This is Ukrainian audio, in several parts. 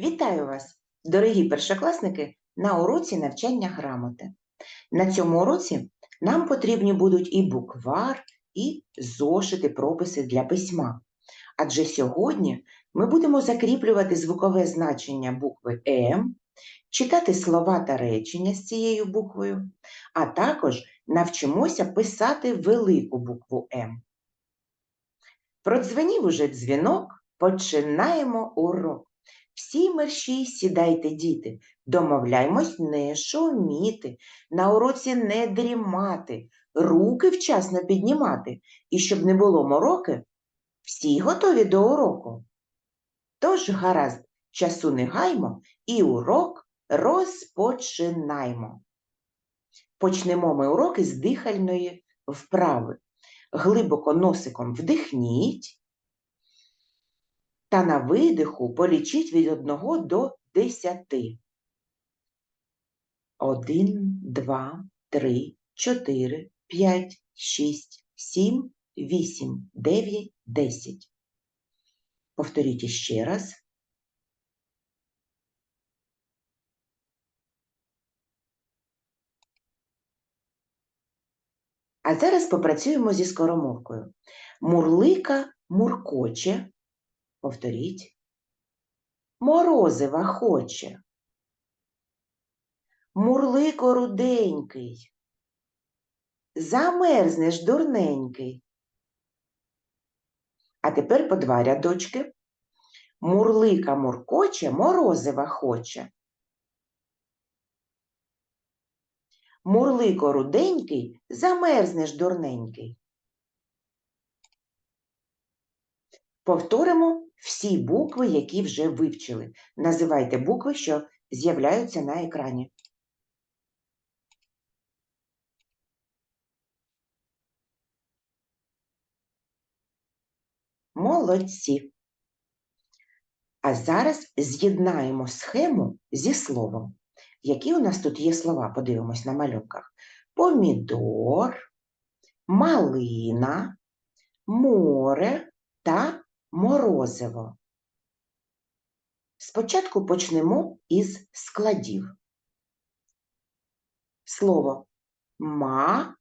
Вітаю вас, дорогі першокласники, на уроці навчання грамоти. На цьому уроці нам потрібні будуть і буквар, і зошити прописи для письма. Адже сьогодні ми будемо закріплювати звукове значення букви М, читати слова та речення з цією буквою, а також навчимося писати велику букву М. Продзвенів уже дзвінок, починаємо урок. Всі мерщій сідайте, діти, домовляймось не шуміти, на уроці не дрімати, руки вчасно піднімати, і щоб не було мороки, всі готові до уроку. Тож, гаразд, часу не гаймо і урок розпочинаймо. Почнемо ми уроки з дихальної вправи. Глибоко носиком вдихніть та на видиху полічіть від 1 до 10. 1, 2, 3, 4, 5, 6, 7, 8, 9, 10. Повторіть іще раз. А зараз попрацюємо зі скоромовкою. Мурлика муркоче. Повторіть. Морозива хоче. Мурлико руденький. Замерзнеш дурненький. А тепер по два рядочки. Мурлика муркоче, морозива хоче. Мурлико руденький, замерзнеш дурненький. Повторимо всі букви, які вже вивчили. Називайте букви, що з'являються на екрані. Молодці. А зараз з'єднаємо схему зі словом. Які у нас тут є слова? Подивимось на малюнках. Помідор, малина, море та морозиво. Спочатку почнемо із складів. Слово ма-ли-на.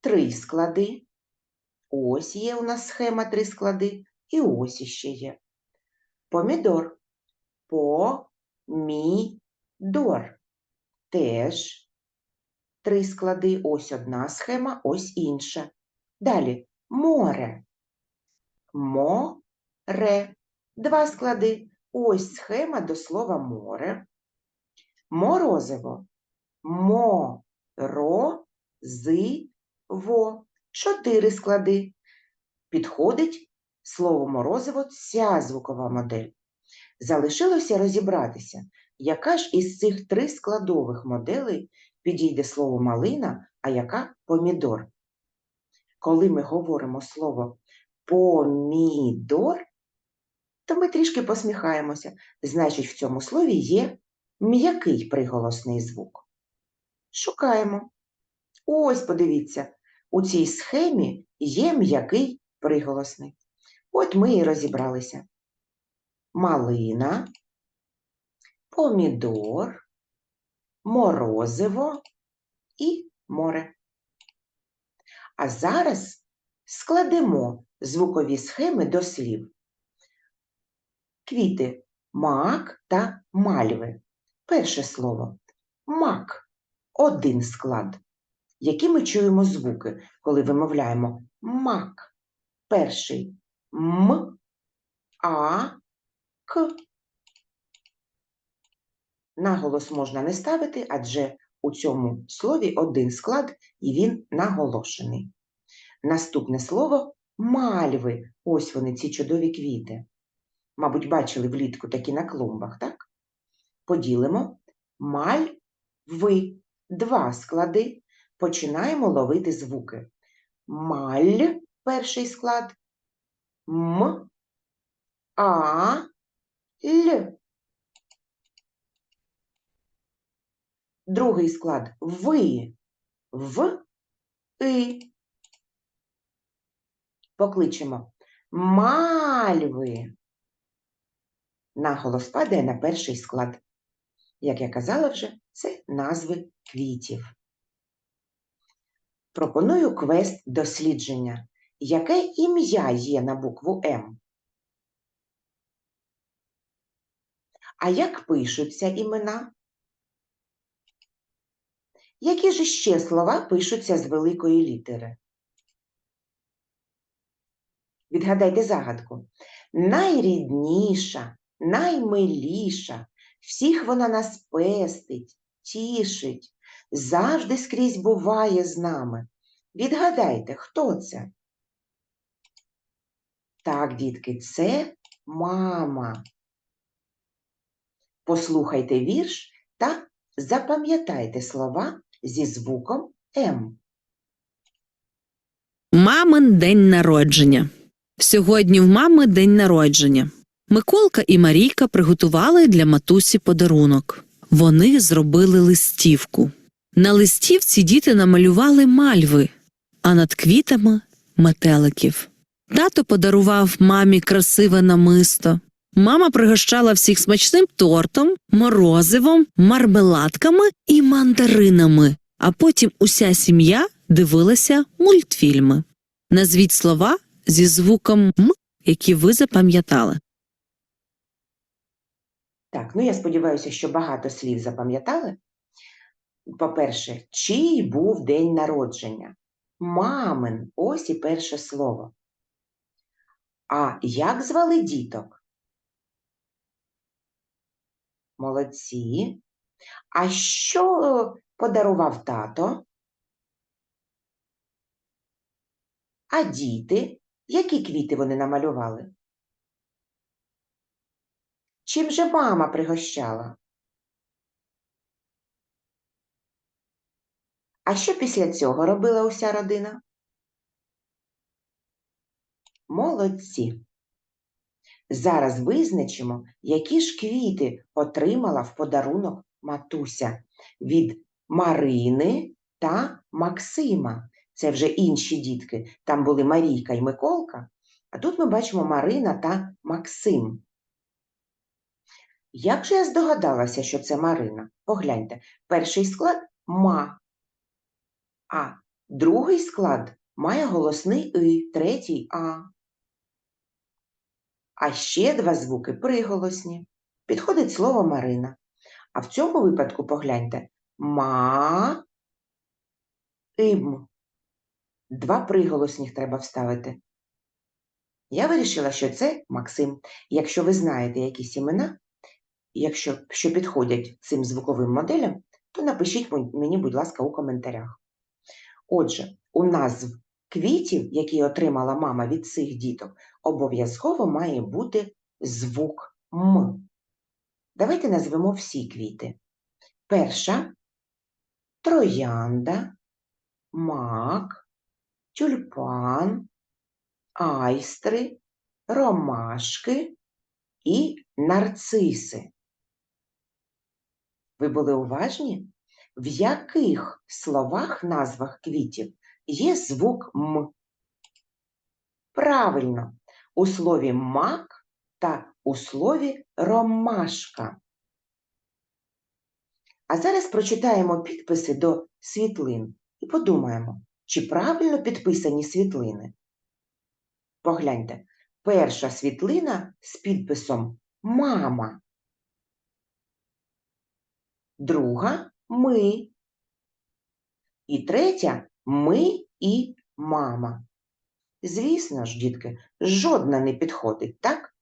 Три склади. Ось є у нас схема три склади, і ось іще є. Помідор. По-мі-дор. Теж три склади. Ось одна схема, ось інша. Далі море. Море. Два склади. Ось схема до слова море. Морозиво. Мо-ро-зи-во. Чотири склади. Підходить слово морозиво ця звукова модель. Залишилося розібратися, яка ж із цих три складових моделей підійде слово малина, а яка помідор. Коли ми говоримо слово помідор, то ми трішки посміхаємося. Значить, в цьому слові є м'який приголосний звук. Шукаємо. Ось, подивіться, у цій схемі є м'який приголосний. От ми і розібралися. Малина, помідор, морозиво і море. А зараз складемо звукові схеми до слів. Квіти мак та мальви. Перше слово мак один склад. Які ми чуємо звуки, коли вимовляємо мак? Перший м, а, к. Наголос можна не ставити, адже у цьому слові один склад і він наголошений. Наступне слово мальви. Ось вони, ці чудові квіти. Мабуть, бачили влітку такі на клумбах, так? Поділимо мальви. Два склади. Починаємо ловити звуки. Маль перший склад. М, А, Л. Другий склад ви, в, и. Покличемо мальви. наголос падає на перший склад. Як я казала вже, це назви квітів. Пропоную квест дослідження. Яке ім'я є на букву М? А як пишуться імена? Які ж ще слова пишуться з великої літери? Відгадайте загадку. Найрідніша, наймиліша, всіх вона нас пестить, тішить, завжди скрізь буває з нами. Відгадайте, хто це? Так, дітки, це мама. Послухайте вірш та запам'ятайте слова зі звуком М. Мамин день народження. Сьогодні в мами день народження. Миколка і Марійка приготували для матусі подарунок. Вони зробили листівку. На листівці діти намалювали мальви, а над квітами метеликів. Тато подарував мамі красиве намисто. Мама пригощала всіх смачним тортом, морозивом, мармеладками і мандаринами, а потім уся сім'я дивилася мультфільми. Назвіть слова зі звуком М, які ви запам'ятали. Так, ну я сподіваюся, що багато слів запам'ятали. По-перше, чий був день народження? Мамин, ось і перше слово. А як звали діток? Молодці. А що подарував тато? А діти? Які квіти вони намалювали? Чим же мама пригощала? А що після цього робила уся родина? Молодці. Зараз визначимо, які ж квіти отримала в подарунок матуся від Марини та Максима. Це вже інші дітки. Там були Марійка і Миколка, а тут ми бачимо Марина та Максим. Як же я здогадалася, що це Марина? Погляньте, перший склад ма, а другий склад має голосний и, третій а. А ще два звуки приголосні. Підходить слово Марина. А в цьому випадку погляньте ма им. Два приголосних треба вставити. Я вирішила, що це Максим. Якщо ви знаєте якісь імена, якщо що підходять цим звуковим моделям, то напишіть мені, будь ласка, у коментарях. Отже, у назв квітів, які отримала мама від цих діток, обов'язково має бути звук М. Давайте назвемо всі квіти. Перша троянда, мак, тюльпан, айстри, ромашки і нарциси. Ви були уважні? В яких словах, назвах квітів є звук М? Правильно, у слові мак та у слові ромашка. А зараз прочитаємо підписи до світлин і подумаємо, чи правильно підписані світлини. Погляньте, перша світлина з підписом Мама. Друга ми. І третя ми і мама. Звісно ж, дітки, жодна не підходить, так?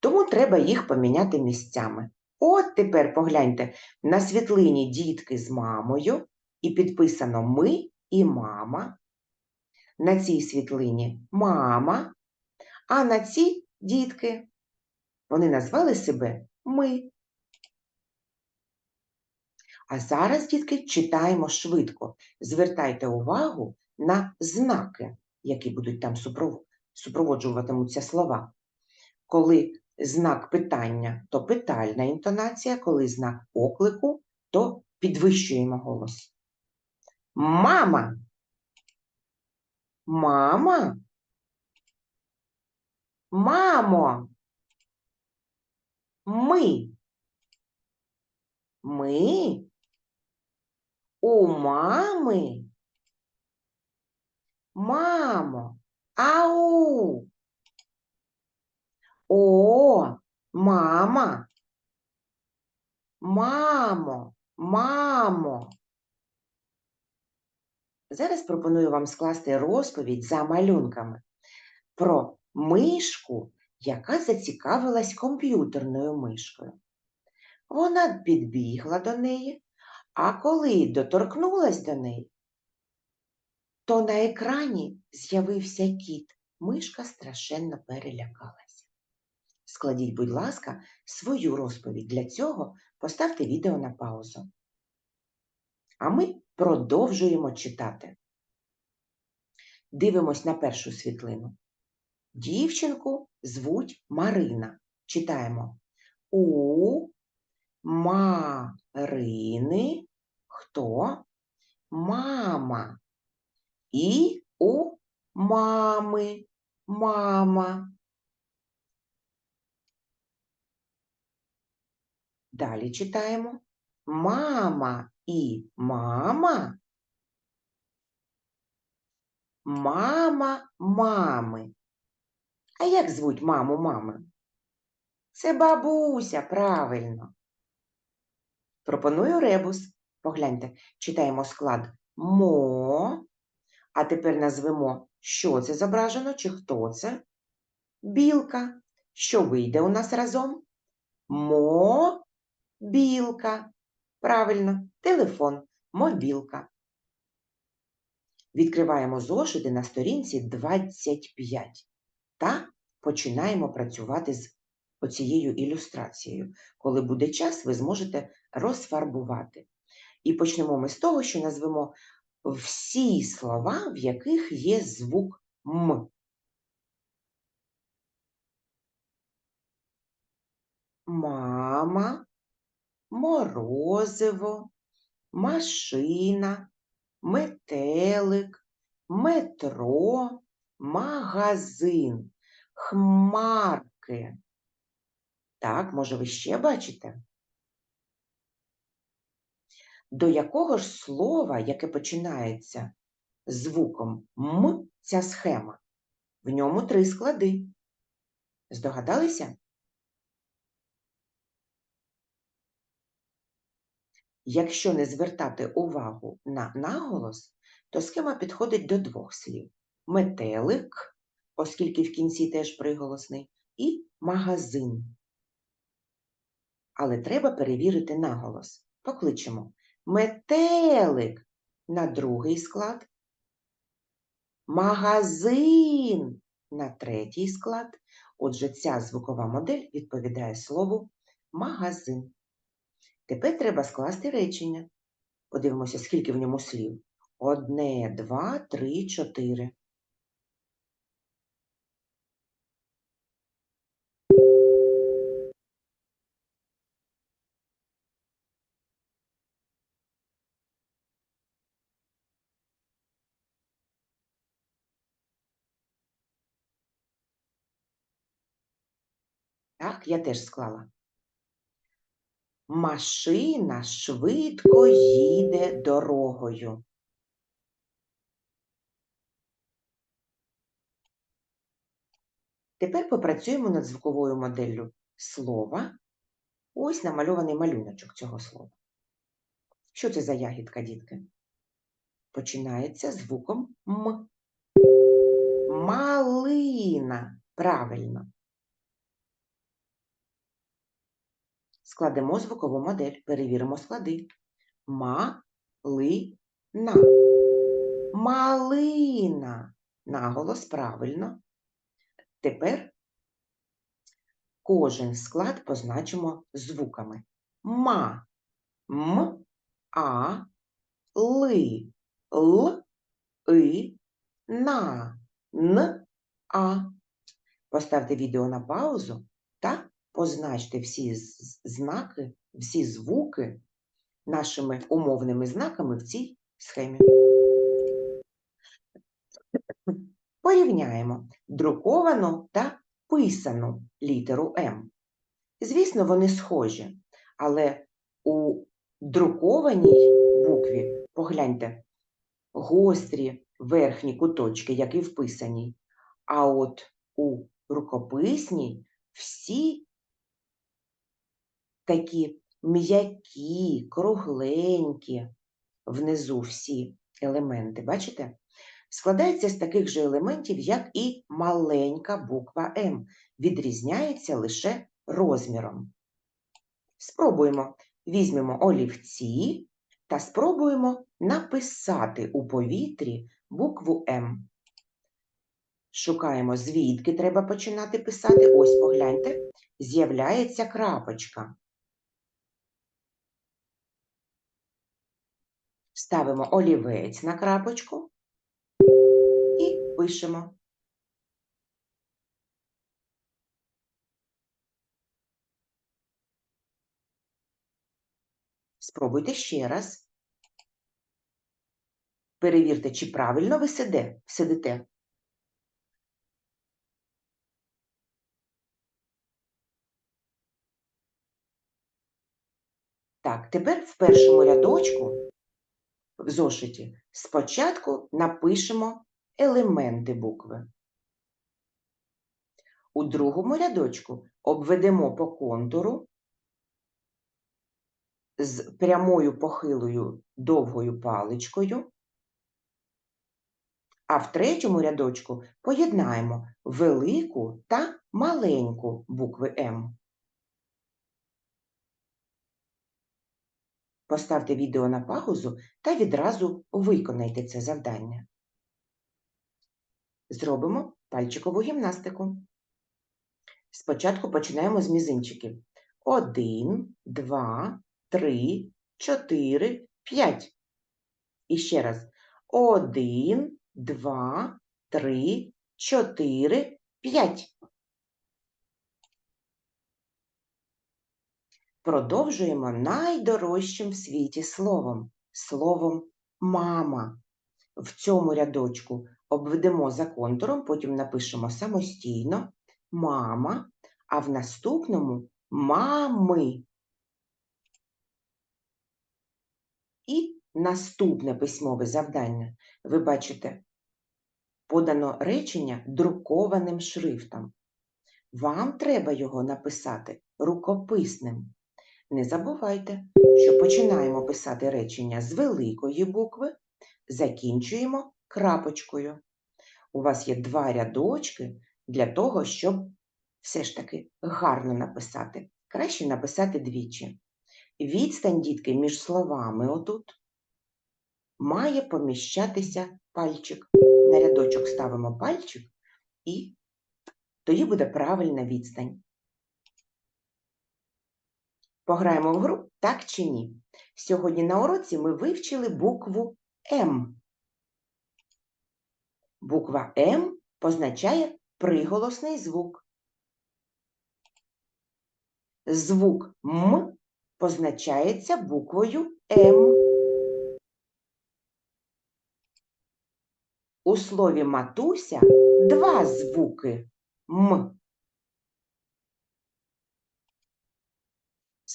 Тому треба їх поміняти місцями. От тепер погляньте на світлині дітки з мамою, і підписано ми і мама. На цій світлині мама, а на цій дітки. Вони назвали себе ми. А зараз, дітки, читаємо швидко. Звертайте увагу на знаки, які будуть там супроводжуватимуться слова. Коли знак питання, то питальна інтонація, коли знак оклику, то підвищуємо голос. Мама. Мама. Мамо. Ми. Ми. У мами. Мамо. Ау. О, мама. Мамо, мамо. Зараз пропоную вам скласти розповідь за малюнками про мишку, яка зацікавилась комп'ютерною мишкою. Вона підбігла до неї, а коли доторкнулась до неї, то на екрані з'явився кіт. Мишка страшенно перелякалася. Складіть, будь ласка, свою розповідь. Для цього поставте відео на паузу. А ми продовжуємо читати. Дивимось на першу світлину. Дівчинку звуть Марина. Читаємо. У Марини хто? Мама. І у мами мама. Далі читаємо. Мама і мама. Мама мами. А як звуть маму мами? Це бабуся, правильно. Пропоную ребус. Погляньте, читаємо склад мо. А тепер назвемо, що це зображено чи хто це. Білка. Що вийде у нас разом? Мо білка. Правильно, телефон, мобілка. Відкриваємо зошити на сторінці 25 та починаємо працювати з оцією ілюстрацією. Коли буде час, ви зможете розфарбувати. І почнемо ми з того, що назвемо всі слова, в яких є звук М. Мама, морозиво, машина, метелик, метро, магазин, хмарки. Так, може, ви ще бачите? До якого ж слова, яке починається звуком М, ця схема? В ньому три склади. Здогадалися? Якщо не звертати увагу на наголос, то схема підходить до двох слів: метелик, оскільки в кінці теж приголосний, і магазин. Але треба перевірити наголос. Покличемо метелик на другий склад, магазин на третій склад. Отже, ця звукова модель відповідає слову магазин. Тепер треба скласти речення. Подивимося, скільки в ньому слів. Одне, два, три, чотири. Так, я теж склала. Машина швидко їде дорогою. Тепер попрацюємо над звуковою моделлю слова. Ось намальований малюночок цього слова. Що це за ягідка, дітки? Починається звуком М. Малина. Правильно. Складемо звукову модель, перевіримо склади. Ма-ли-на. Малина. Наголос правильно. Тепер кожен склад позначимо звуками. Ма, м, а, ли, л, и, на, н, а. Поставте відео на паузу позначте всі знаки, всі звуки нашими умовними знаками в цій схемі. Порівняємо друковану та писану літеру М. Звісно, вони схожі, але у друкованій букві, погляньте, гострі верхні куточки, як і в писаній. А от у рукописній всі такі м'які, кругленькі, внизу всі елементи, бачите? Складається з таких же елементів, як і маленька буква М, відрізняється лише розміром. Спробуємо. Візьмемо олівці та спробуємо написати у повітрі букву М. Шукаємо, звідки треба починати писати. Ось погляньте, з'являється крапочка. Ставимо олівець на крапочку і пишемо. Спробуйте ще раз. Перевірте, чи правильно ви сидите. Так, тепер в першому рядочку в зошиті спочатку напишемо елементи букви. У другому рядочку обведемо по контуру з прямою похилою довгою паличкою, а в третьому рядочку поєднаємо велику та маленьку букви М. Поставте відео на паузу та відразу виконайте це завдання. Зробимо пальчикову гімнастику. Спочатку починаємо з мізинчиків. Один, два, три, чотири, п'ять. І ще раз. Один, два, три, чотири, п'ять. Продовжуємо найдорожчим в світі словом словом мама. В цьому рядочку обведемо за контуром, потім напишемо самостійно мама, а в наступному мами. І наступне письмове завдання. Ви бачите, подано речення друкованим шрифтом. Вам треба його написати рукописним. Не забувайте, що починаємо писати речення з великої букви, закінчуємо крапочкою. У вас є два рядочки для того, щоб все ж таки гарно написати. Краще написати двічі. Відстань, дітки, між словами отут має поміщатися пальчик. На рядочок ставимо пальчик, і тоді буде правильна відстань. Пограємо в гру так чи ні. Сьогодні на уроці ми вивчили букву М. Буква М позначає приголосний звук. Звук М позначається буквою М. У слові матуся два звуки М.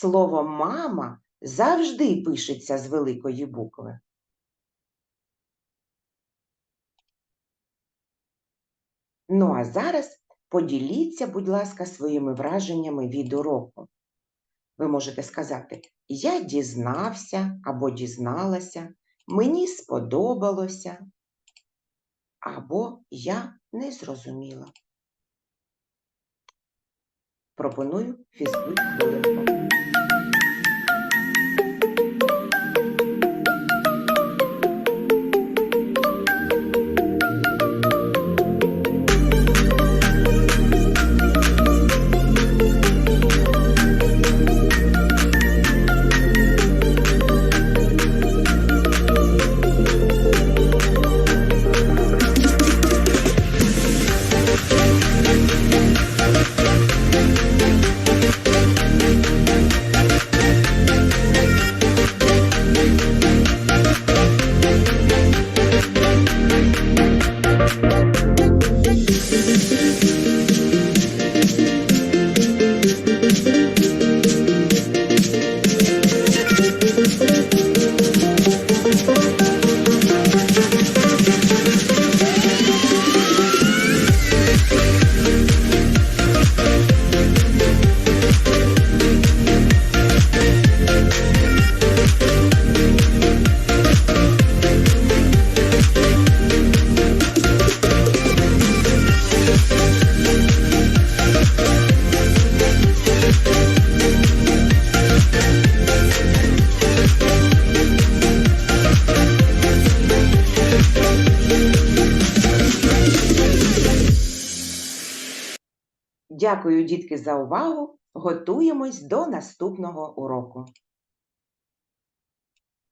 Слово мама завжди пишеться з великої букви. Ну а зараз поділіться, будь ласка, своїми враженнями від уроку. Ви можете сказати: Я дізнався або дізналася, мені сподобалося, або я не зрозуміла. Пропоную фізкульт. Дякую, дітки, за увагу. Готуємось до наступного уроку.